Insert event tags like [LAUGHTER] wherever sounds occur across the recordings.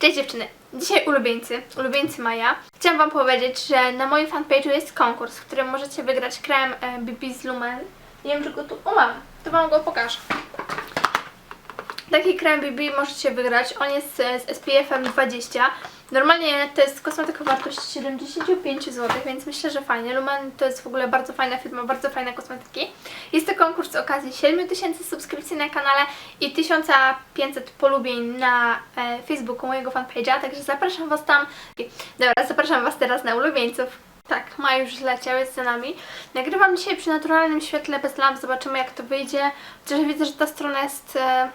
Cześć dziewczyny! Dzisiaj ulubieńcy, ulubieńcy Maja. Chciałam Wam powiedzieć, że na moim fanpage'u jest konkurs, w którym możecie wygrać krem e, BB z Lumen. Nie wiem, czy go tu... Mam! To Wam go pokażę. Taki krem BB możecie wygrać. On jest e, z SPF-em 20. Normalnie to jest kosmetyka wartości 75 zł, więc myślę, że fajnie. Lumen to jest w ogóle bardzo fajna firma, bardzo fajne kosmetyki. Jest to konkurs z okazji 7000 subskrypcji na kanale i 1500 polubień na e, Facebooku mojego fanpage'a, także zapraszam Was tam. Dobra, zapraszam Was teraz na ulubieńców. Tak, ma już zleciał, jest za nami. Nagrywam dzisiaj przy naturalnym świetle bez lamp, zobaczymy jak to wyjdzie. Chociaż widzę, że ta strona jest... E,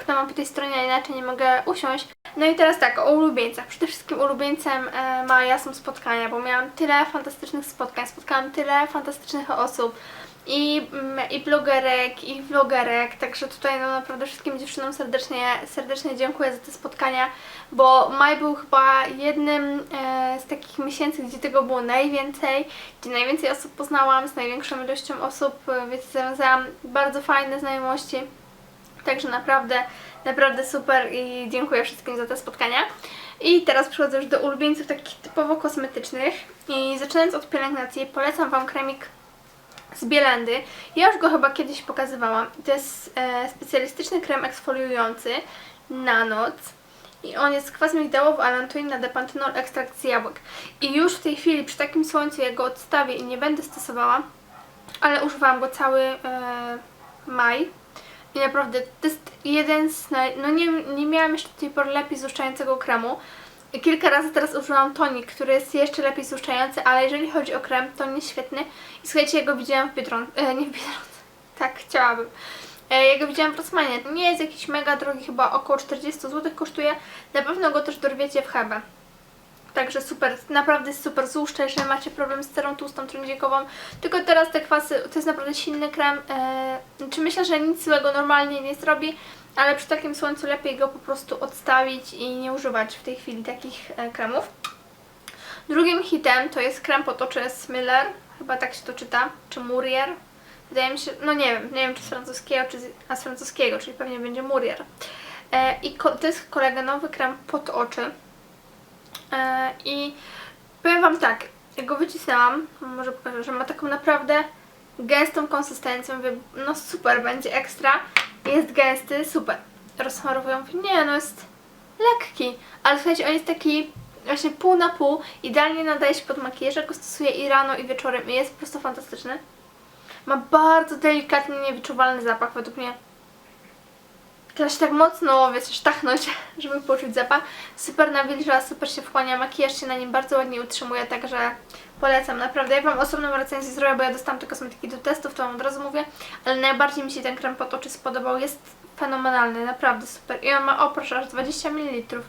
okno mam po tej stronie, a inaczej nie mogę usiąść. No i teraz tak, o ulubieńcach. Przede wszystkim ulubieńcem e, Maja są spotkania, bo miałam tyle fantastycznych spotkań, spotkałam tyle fantastycznych osób i, mm, i blogerek, i vlogerek, także tutaj no naprawdę wszystkim dziewczynom serdecznie, serdecznie dziękuję za te spotkania, bo maj był chyba jednym e, z takich miesięcy, gdzie tego było najwięcej, gdzie najwięcej osób poznałam, z największą ilością osób, e, więc zawiązałam bardzo fajne znajomości. Także naprawdę, naprawdę super i dziękuję wszystkim za te spotkania. I teraz przechodzę już do ulubieńców takich typowo kosmetycznych. I zaczynając od pielęgnacji, polecam Wam kremik z Bielandy. Ja już go chyba kiedyś pokazywałam. To jest e, specjalistyczny krem eksfoliujący na noc. I on jest kwas migdałowy, alantoina, depantynol, ekstrakt z jabłek. I już w tej chwili przy takim słońcu ja go odstawię i nie będę stosowała, ale używałam go cały e, maj. I naprawdę to jest jeden z naj... No nie, nie miałam jeszcze do tej pory lepiej złuszczającego kremu. Kilka razy teraz użyłam tonik, który jest jeszcze lepiej złuszczający, ale jeżeli chodzi o krem, to on jest świetny. I słuchajcie, ja go widziałam w Biedronce, e, nie w Biedronce, [LAUGHS] tak, chciałabym. E, ja go widziałam w Rossmanie. Nie jest jakiś mega drogi, chyba około 40 zł kosztuje. Na pewno go też dorwiecie w Hebe. Także super, naprawdę jest super złuszcza, jeżeli macie problem z cerą tłustą trądzikową. Tylko teraz te kwasy, to jest naprawdę silny krem. E, czy myślę, że nic złego normalnie nie zrobi, ale przy takim słońcu lepiej go po prostu odstawić i nie używać w tej chwili takich e, kremów. Drugim hitem to jest krem pod oczy Smiller, chyba tak się to czyta, czy Murier. Wydaje mi się, no nie wiem, nie wiem czy z francuskiego, czy z, a z francuskiego, czyli pewnie będzie Murier. E, I ko, to jest kolagenowy krem pod oczy. E, I powiem Wam tak, jak go wycisnęłam, może pokażę, że ma taką naprawdę gęstą konsystencję. Mówię, no super, będzie ekstra. Jest gęsty, super. Rozsmarowują, mówię, nie, no jest lekki. Ale słuchajcie, on jest taki właśnie pół na pół. Idealnie nadaje się pod makijaż, jak go stosuję i rano, i wieczorem. I jest po prostu fantastyczny. Ma bardzo delikatny, niewyczuwalny zapach według mnie. Trzeba się tak mocno, wiecie, sztachnąć, [LAUGHS] żeby poczuć zapach. Super nawilża, super się wchłania, makijaż się na nim bardzo ładnie utrzymuje, także polecam, naprawdę. Ja Wam osobną recenzję zrobię, bo ja dostałam te kosmetyki do testów, to Wam od razu mówię, ale najbardziej mi się ten krem pod oczy spodobał, jest fenomenalny, naprawdę super. I on ma, o proszę, aż 20 ml.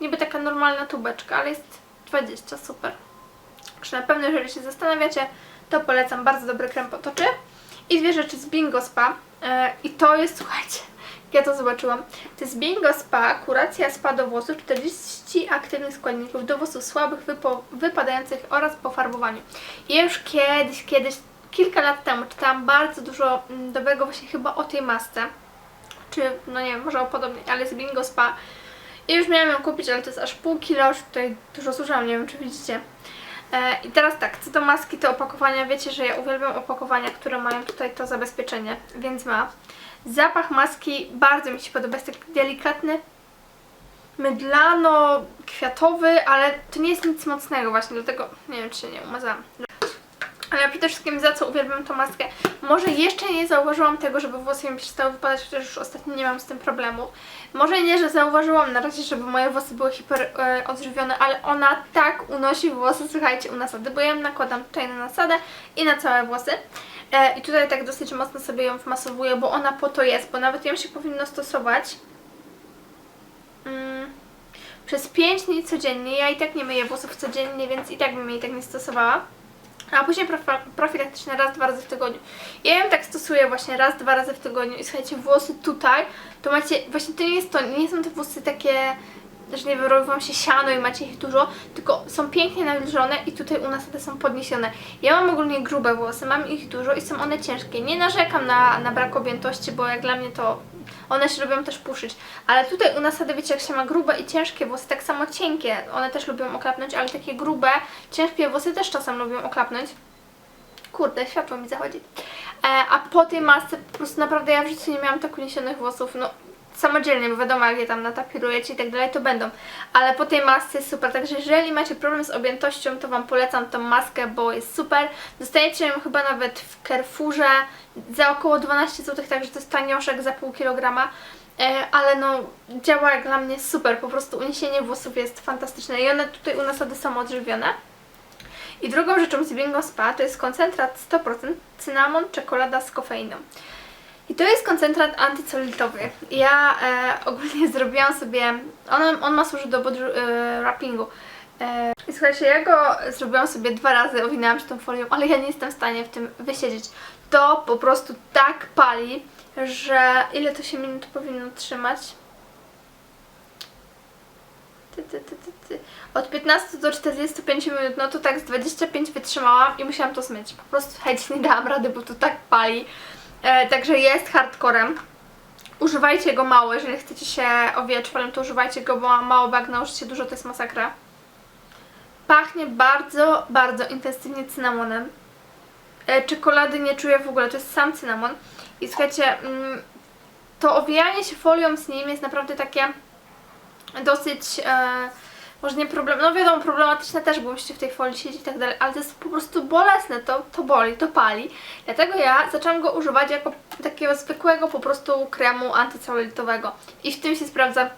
Niby taka normalna tubeczka, ale jest 20, super. Także na pewno, jeżeli się zastanawiacie, to polecam, bardzo dobry krem pod oczy. I dwie rzeczy z Bingo Spa. E, I to jest, słuchajcie, ja to zobaczyłam. To jest Bingo Spa, kuracja spa do włosów, 40 aktywnych składników do włosów słabych, wypo, wypadających oraz po farbowaniu. Ja już kiedyś, kiedyś, kilka lat temu czytałam bardzo dużo mm, dobrego właśnie chyba o tej masce. Czy, no nie wiem, może o podobnej, ale z Bingo Spa. Ja już miałam ją kupić, ale to jest aż pół kilo, już tutaj dużo zużyłam, nie wiem czy widzicie. E, I teraz tak, co do maski, to opakowania, wiecie, że ja uwielbiam opakowania, które mają tutaj to zabezpieczenie, więc ma. Zapach maski bardzo mi się podoba, jest taki delikatny, mydlano-kwiatowy, ale to nie jest nic mocnego właśnie, dlatego nie wiem, czy się nie umazałam. Ale przede wszystkim za co uwielbiam tą maskę. Może jeszcze nie zauważyłam tego, żeby włosy mi przestały wypadać, chociaż już ostatnio nie mam z tym problemu. Może nie, że zauważyłam na razie, żeby moje włosy były hiper e, odżywione, ale ona tak unosi włosy, słuchajcie, u nasady, bo ja ją nakładam tutaj na nasadę i na całe włosy. E, I tutaj tak dosyć mocno sobie ją wmasowuję, bo ona po to jest, bo nawet ją się powinno stosować mm, przez 5 dni codziennie. Ja i tak nie myję włosów codziennie, więc i tak bym jej tak nie stosowała. A później prof- profilaktycznie raz, dwa razy w tygodniu. Ja ją tak stosuję właśnie raz, dwa razy w tygodniu i słuchajcie, włosy tutaj, to macie, właśnie to nie jest to, nie są te włosy takie, że nie wiem, robi wam się siano i macie ich dużo, tylko są pięknie nawilżone i tutaj u nas te są podniesione. Ja mam ogólnie grube włosy, mam ich dużo i są one ciężkie. Nie narzekam na, na brak objętości, bo jak dla mnie to one się lubią też puszyć. Ale tutaj u nas wtedy wiecie, jak się ma grube i ciężkie włosy, tak samo cienkie, one też lubią oklapnąć, ale takie grube, ciężkie włosy też czasem lubią oklapnąć. Kurde, światło mi zachodzi. E, a po tej masce po prostu naprawdę ja w życiu nie miałam tak uniesionych włosów, no samodzielnie, bo wiadomo jak je tam natapirujecie i tak dalej, to będą. Ale po tej masce jest super, także jeżeli macie problem z objętością, to Wam polecam tą maskę, bo jest super. Dostajecie ją chyba nawet w Carrefourze za około 12 zł, także to jest tanioszek za pół kilograma. E, ale no działa jak dla mnie super, po prostu uniesienie włosów jest fantastyczne i one tutaj u nas wtedy są odżywione. I drugą rzeczą z Bingo Spa to jest koncentrat 100% cynamon, czekolada z kofeiną. I to jest koncentrat antycelulitowy. Ja e, ogólnie [LAUGHS] zrobiłam sobie, on, on ma służyć do body e, wrappingu. E, I słuchajcie, ja go zrobiłam sobie dwa razy, owinęłam się tą folią, ale ja nie jestem w stanie w tym wysiedzieć. To po prostu tak pali, że ile to się minut powinno trzymać? Od 15 do 45 minut, no to tak z 25 wytrzymałam i musiałam to zmyć. Po prostu hejcie, nie dałam rady, bo to tak pali. E, także jest hardcorem. Używajcie go mało, jeżeli chcecie się falem, to używajcie go bo mało, bo jak nałożycie dużo, to jest masakra. Pachnie bardzo, bardzo intensywnie cynamonem. E, czekolady nie czuję w ogóle, to jest sam cynamon. I słuchajcie, mm, to owijanie się folią z nim jest naprawdę takie dosyć, e, może nie problem, no wiadomo, problematyczne też, bo musicie w tej folii siedzieć i tak dalej, ale to jest po prostu bolesne, to, to boli, to pali. Dlatego ja zaczęłam go używać jako takiego zwykłego po prostu kremu antycelulitowego. I w tym się sprawdza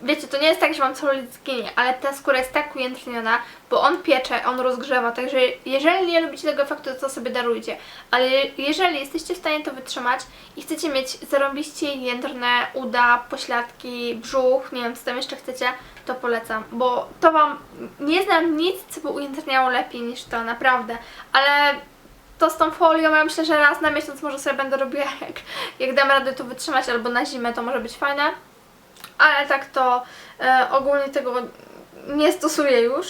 Wiecie, to nie jest tak, że mam celulit zginie, ale ta skóra jest tak ujędrniona, bo on piecze, on rozgrzewa, także jeżeli nie lubicie tego efektu, to sobie darujcie. Ale jeżeli jesteście w stanie to wytrzymać i chcecie mieć zarąbiście jędrne uda, pośladki, brzuch, nie wiem, co tam jeszcze chcecie, to polecam, bo to Wam, nie znam nic, co by ujędrniało lepiej niż to, naprawdę. Ale to z tą folią, ja myślę, że raz na miesiąc może sobie będę robiła, jak, jak dam radę to wytrzymać, albo na zimę to może być fajne ale tak to e, ogólnie tego nie stosuję już.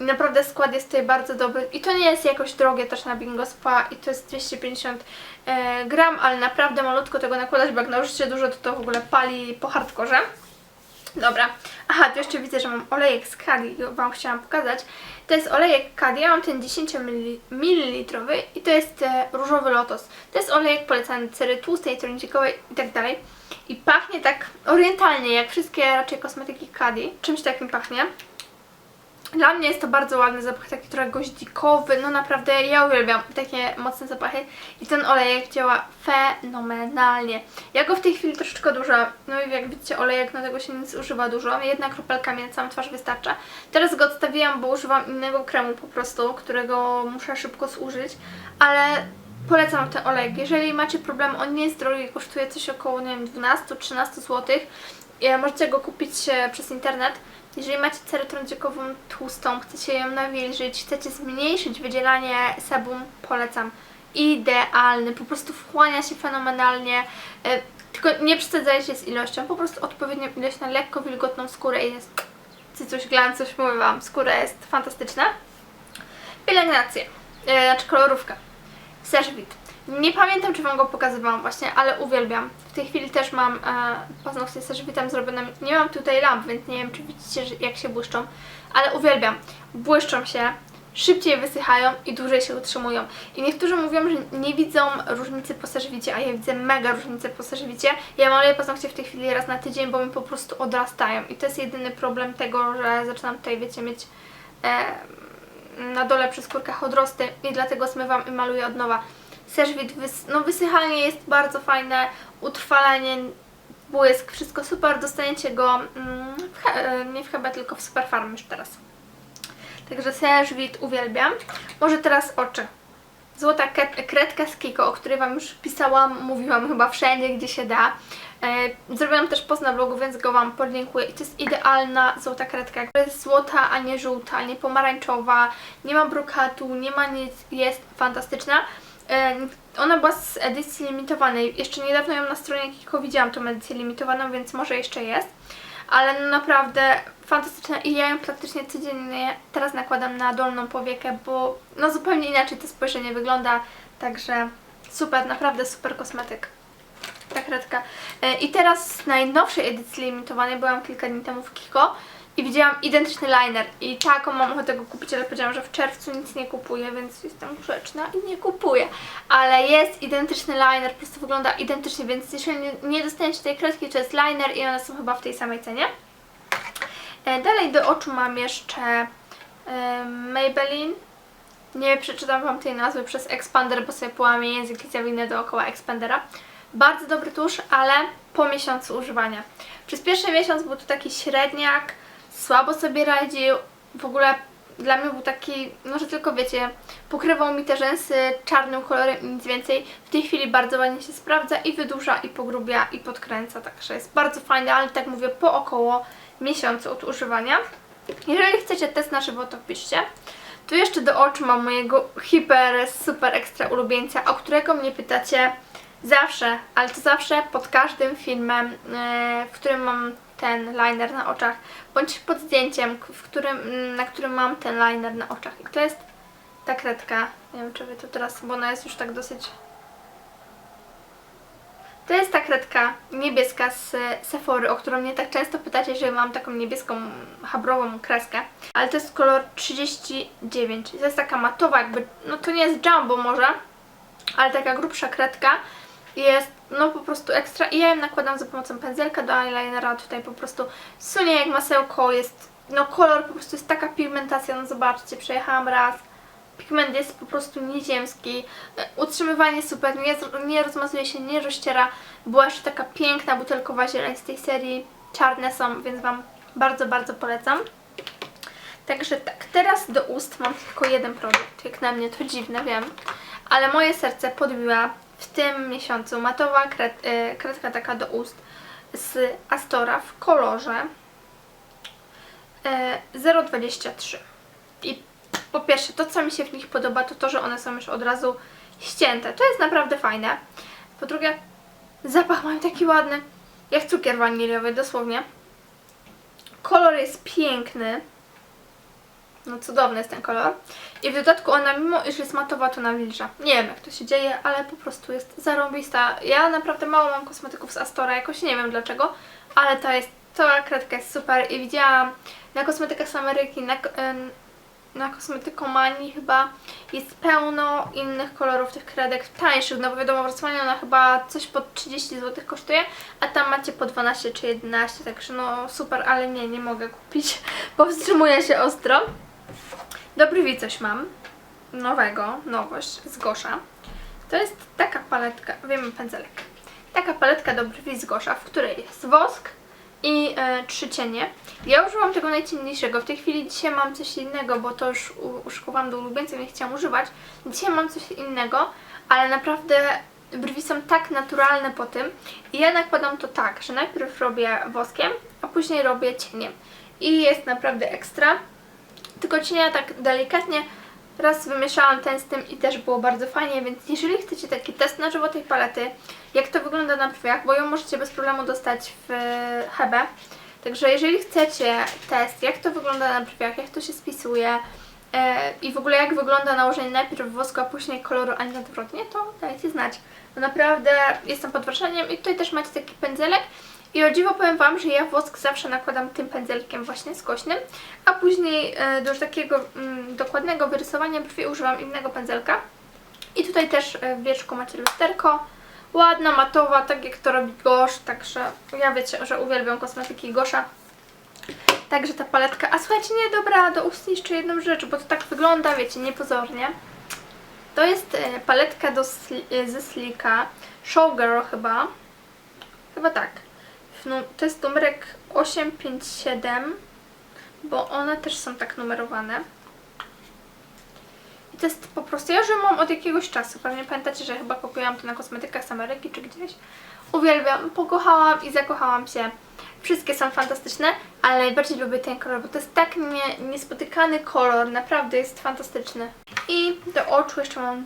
I naprawdę skład jest tutaj bardzo dobry. I to nie jest jakoś drogie też na Bingo Spa i to jest 250 e, gram, ale naprawdę malutko tego nakładać, bo jak nałożycie dużo, to to w ogóle pali po hardkorze. Dobra. Aha, tu jeszcze widzę, że mam olejek z Kadi, Wam chciałam pokazać. To jest olejek Kadi, ja mam ten 10 ml i to jest e, różowy lotos. To jest olejek polecany cery tłustej, trądzikowej i tak dalej. I pachnie tak orientalnie, jak wszystkie raczej kosmetyki Kadi. Czymś takim pachnie. Dla mnie jest to bardzo ładny zapach, taki trochę goździkowy, no naprawdę ja uwielbiam takie mocne zapachy i ten olejek działa fenomenalnie. Ja go w tej chwili troszeczkę dużo, no i jak widzicie olejek, no tego się nic używa dużo, jedna kropelka mi na całą twarz wystarcza. Teraz go odstawiłam, bo używam innego kremu po prostu, którego muszę szybko zużyć, ale polecam ten olejek. Jeżeli macie problem, on nie jest drogi, kosztuje coś około, nie wiem, 12-13 zł. Możecie go kupić e, przez internet. Jeżeli macie cerę trądzikową tłustą, chcecie ją nawilżyć, chcecie zmniejszyć wydzielanie sebum, polecam. Idealny, po prostu wchłania się fenomenalnie. E, tylko nie przesadzajcie z ilością, po prostu odpowiednią ilość na lekko wilgotną skórę i jest coś glan, coś mówię Wam, skóra jest fantastyczna. Pielęgnacja, e, znaczy kolorówka. Serwit. Nie pamiętam, czy Wam go pokazywałam właśnie, ale uwielbiam. W tej chwili też mam e, paznokcie z serwitem zrobione. Nie mam tutaj lamp, więc nie wiem, czy widzicie, jak się błyszczą, ale uwielbiam. Błyszczą się, szybciej wysychają i dłużej się utrzymują. I niektórzy mówią, że nie widzą różnicy po serwicie, a ja widzę mega różnicę po serwicie. Ja maluję paznokcie w tej chwili raz na tydzień, bo mi po prostu odrastają. I to jest jedyny problem tego, że zaczynam tutaj, wiecie, mieć... E, na dole przy skórkach odrosty i dlatego zmywam i maluję od nowa. Serwit, wys no wysychanie jest bardzo fajne, utrwalenie, błysk, wszystko super. Dostaniecie go mm, w nie w Hebe, tylko w Superfarm już teraz. Także serwit uwielbiam. Może teraz oczy. Złota kredka z Kiko, o której Wam już pisałam, mówiłam chyba wszędzie, gdzie się da. E, zrobiłam też post na blogu, więc go Wam podlinkuję. I to jest idealna złota kredka, która jest złota, a nie żółta, nie pomarańczowa, nie ma brokatu, nie ma nic, jest fantastyczna. E, ona była z edycji limitowanej. Jeszcze niedawno ją na stronie Kiko widziałam, tą edycję limitowaną, więc może jeszcze jest. Ale no naprawdę fantastyczna i ja ją praktycznie codziennie teraz nakładam na dolną powiekę, bo no zupełnie inaczej to spojrzenie wygląda. Także super, naprawdę super kosmetyk. Ta kredka. E, I teraz z najnowszej edycji limitowanej byłam kilka dni temu w Kiko i widziałam identyczny liner i taką mam ochotę go kupić, ale powiedziałam, że w czerwcu nic nie kupuję, więc jestem grzeczna i nie kupuję. Ale jest identyczny liner, po prostu wygląda identycznie, więc nie- nie dostaniecie tej kredki, to jest liner i one są chyba w tej samej cenie. E, Dalej do oczu mam jeszcze e, Maybelline. Nie przeczytam Wam tej nazwy przez Expander, bo sobie połamię język i zawinę dookoła Expandera. Bardzo dobry tusz, ale po miesiącu używania. Przez pierwszy miesiąc był to taki średniak, słabo sobie radził. W ogóle dla mnie był taki, no że tylko wiecie, pokrywał mi te rzęsy czarnym kolorem i nic więcej. W tej chwili bardzo ładnie się sprawdza i wydłuża, i pogrubia, i podkręca, także jest bardzo fajny, ale tak mówię, po około miesiącu od używania. Jeżeli chcecie test na żywo, to piszcie. Tu jeszcze do oczu mam mojego hiper, super ekstra ulubieńca, o którego mnie pytacie zawsze, ale to zawsze pod każdym filmem, e, w którym mam ten liner na oczach, bądź pod zdjęciem, w którym, mm, na którym mam ten liner na oczach. I to jest ta kredka. Nie wiem, czy wy to teraz, bo ona jest już tak dosyć to jest ta kredka niebieska z Sephory, o którą mnie tak często pytacie, że mam taką niebieską, habrową kreskę. Ale to jest kolor 39. To jest taka matowa jakby, no to nie jest jumbo może, ale taka grubsza kredka. Jest no po prostu ekstra i ja ją nakładam za pomocą pędzelka do eyelinera. Tutaj po prostu sunie jak masełko, jest no kolor po prostu jest taka pigmentacja, no zobaczcie, przejechałam raz. Pigment jest po prostu nieziemski. E, Utrzymywanie super, nie, nie rozmazuje się, nie rozściera. Była jeszcze taka piękna butelkowa zieleń z tej serii. Czarne są, więc Wam bardzo, bardzo polecam. Także tak, teraz do ust mam tylko jeden produkt. Jak na mnie to dziwne, wiem. Ale moje serce podbiła w tym miesiącu matowa kred, e, kredka taka do ust z Astora w kolorze e, 023. I po pierwsze, to co mi się w nich podoba, to to, że one są już od razu ścięte. To jest naprawdę fajne. Po drugie, zapach mają taki ładny, jak cukier waniliowy, dosłownie. Kolor jest piękny. No cudowny jest ten kolor. I w dodatku ona, mimo iż jest matowa, to nawilża. Nie wiem jak to się dzieje, ale po prostu jest zarąbista. Ja naprawdę mało mam kosmetyków z Astora, jakoś nie wiem dlaczego, ale ta jest, ta kredka jest super i widziałam na kosmetykach z Ameryki, na, na kosmetyczkomanii chyba jest pełno innych kolorów tych kredek tańszych, no bo wiadomo w Rosmanie ona chyba coś po 30 zł kosztuje, a tam macie po 12 czy 11, także no super, ale nie, nie mogę kupić, [LAUGHS] bo wstrzymuję się ostro. Dobry wie coś mam, nowego, nowość z Gosza. To jest taka paletka, wiemy pędzelek, taka paletka do brwi z Gosza, w której jest wosk i e, trzy cienie. Ja użyłam tego najciemniejszego. W tej chwili dzisiaj mam coś innego, bo to już u- uszykowałam do ulubieńców, nie chciałam używać. Dzisiaj mam coś innego, ale naprawdę brwi są tak naturalne po tym. I ja nakładam to tak, że najpierw robię woskiem, a później robię cieniem. I jest naprawdę ekstra. Tylko cienia tak delikatnie raz wymieszałam ten z tym i też było bardzo fajnie, więc jeżeli chcecie taki test na żywo tej palety, jak to wygląda na brwiach, bo ją możecie bez problemu dostać w Hebe. Także jeżeli chcecie test, jak to wygląda na brwiach, jak to się spisuje e, i w ogóle jak wygląda nałożenie najpierw wosku, a później koloru, a nie odwrotnie, to dajcie znać. Bo naprawdę jestem pod wrażeniem i tutaj też macie taki pędzelek. I o dziwo powiem Wam, że ja wosk zawsze nakładam tym pędzelkiem właśnie skośnym, a później e, do takiego mm, dokładnego wyrysowania brwi używam innego pędzelka. I tutaj też e, w wierzchu macie lusterko. Ładna, matowa, tak jak to robi Gosz, także ja wiecie, że uwielbiam kosmetyki Gosza. Także ta paletka. A słuchajcie, nie, dobra, do ust jeszcze jedną rzecz, bo to tak wygląda, wiecie, niepozornie. To jest e, paletka do ze Slika, Showgirl chyba. Chyba tak. No, to jest numerek 857, bo one też są tak numerowane. I to jest po prostu, ja już mam od jakiegoś czasu. Pewnie pamiętacie, że chyba kupiłam to na kosmetykach z Ameryki czy gdzieś. Uwielbiam, pokochałam i zakochałam się. Wszystkie są fantastyczne, ale najbardziej lubię ten kolor, bo to jest tak nie, niespotykany kolor, naprawdę jest fantastyczny. I do oczu jeszcze mam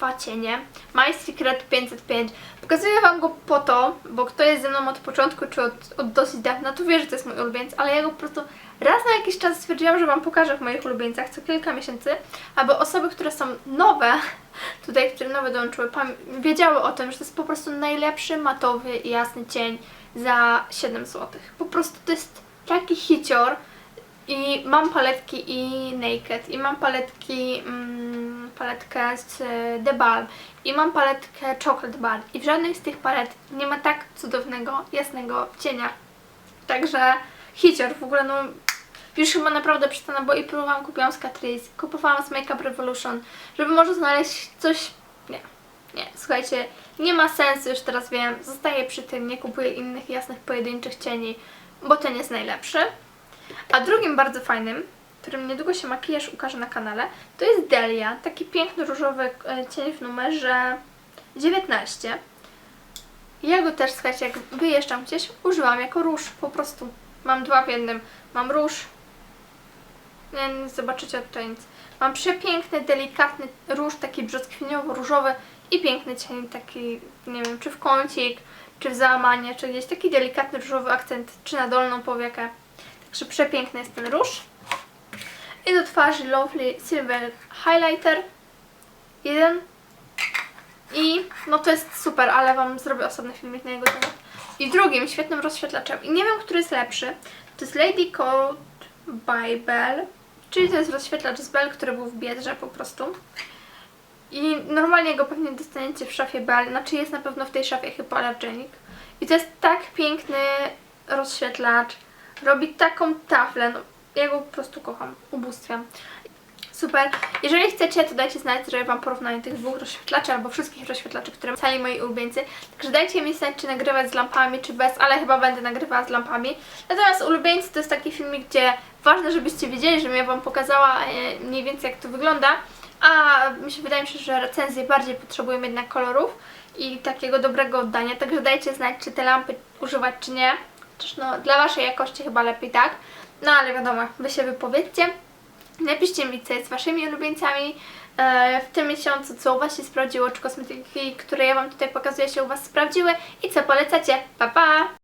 dwa cienie. My Secret 505. Pokazuję Wam go po to, bo kto jest ze mną od początku, czy od, od dosyć dawna, to wie, że to jest mój ulubieniec, ale ja go po prostu raz na jakiś czas stwierdziłam, że Wam pokażę w moich ulubieńcach co kilka miesięcy, aby osoby, które są nowe, [LAUGHS] tutaj, które nowe dołączyły, wiedziały o tym, że to jest po prostu najlepszy matowy i jasny cień za 7 zł. Po prostu to jest taki hicior, i mam paletki i Naked, i mam paletki, mm, paletkę z e, The Balm, i mam paletkę Chocolate Bar. I w żadnej z tych palet nie ma tak cudownego, jasnego cienia. Także hicior w ogóle, no już chyba naprawdę przestanę, bo i próbowałam, kupiłam z Catrice, kupowałam z Makeup Revolution, żeby może znaleźć coś, nie, nie, słuchajcie, nie ma sensu, już teraz wiem, zostaję przy tym, nie kupuję innych jasnych pojedynczych cieni, bo ten jest najlepszy. A drugim bardzo fajnym, którym niedługo się makijaż ukaże na kanale, to jest Delia. Taki piękny różowy e, cień w numerze 19. Ja go też, słuchajcie, jak wyjeżdżam gdzieś, używam jako róż, po prostu. Mam dwa w jednym. Mam róż. Nie, nie zobaczycie tutaj nic. Mam przepiękny, delikatny róż, taki brzoskwiniowo-różowy i piękny cień, taki, nie wiem, czy w kącik, czy w załamanie, czy gdzieś taki delikatny różowy akcent, czy na dolną powiekę. Także przepiękny jest ten róż. I do twarzy Lovely Silver Highlighter. Jeden. I no to jest super, ale Wam zrobię osobny filmik na jego temat. I drugim świetnym rozświetlaczem. I nie wiem, który jest lepszy. To jest Lady Code by Bell. Czyli to jest rozświetlacz z Bell, który był w Biedrze po prostu. I normalnie go pewnie dostaniecie w szafie Bell. Znaczy jest na pewno w tej szafie Hypoallergenic. I to jest tak piękny rozświetlacz. Robi taką taflę. No, ja go po prostu kocham. Ubóstwiam. Super. Jeżeli chcecie, to dajcie znać, zrobię Wam porównanie tych dwóch rozświetlaczy albo wszystkich rozświetlaczy, które sali moi ulubieńcy. Także dajcie mi znać, czy nagrywać z lampami, czy bez, ale chyba będę nagrywała z lampami. Natomiast ulubieńcy to jest taki filmik, gdzie ważne, żebyście wiedzieli, żebym ja Wam pokazała e, mniej więcej, jak to wygląda. A mi się wydaje mi się, że recenzje bardziej potrzebują jednak kolorów i takiego dobrego oddania. Także dajcie znać, czy te lampy używać, czy nie. Chociaż no, dla Waszej jakości chyba lepiej tak. No ale wiadomo, Wy się wypowiedzcie. Napiszcie mi, co jest Waszymi ulubieńcami e, w tym miesiącu, co u Was się sprawdziło, czy kosmetyki, które ja Wam tutaj pokazuję, się u Was sprawdziły i co polecacie. Pa, pa!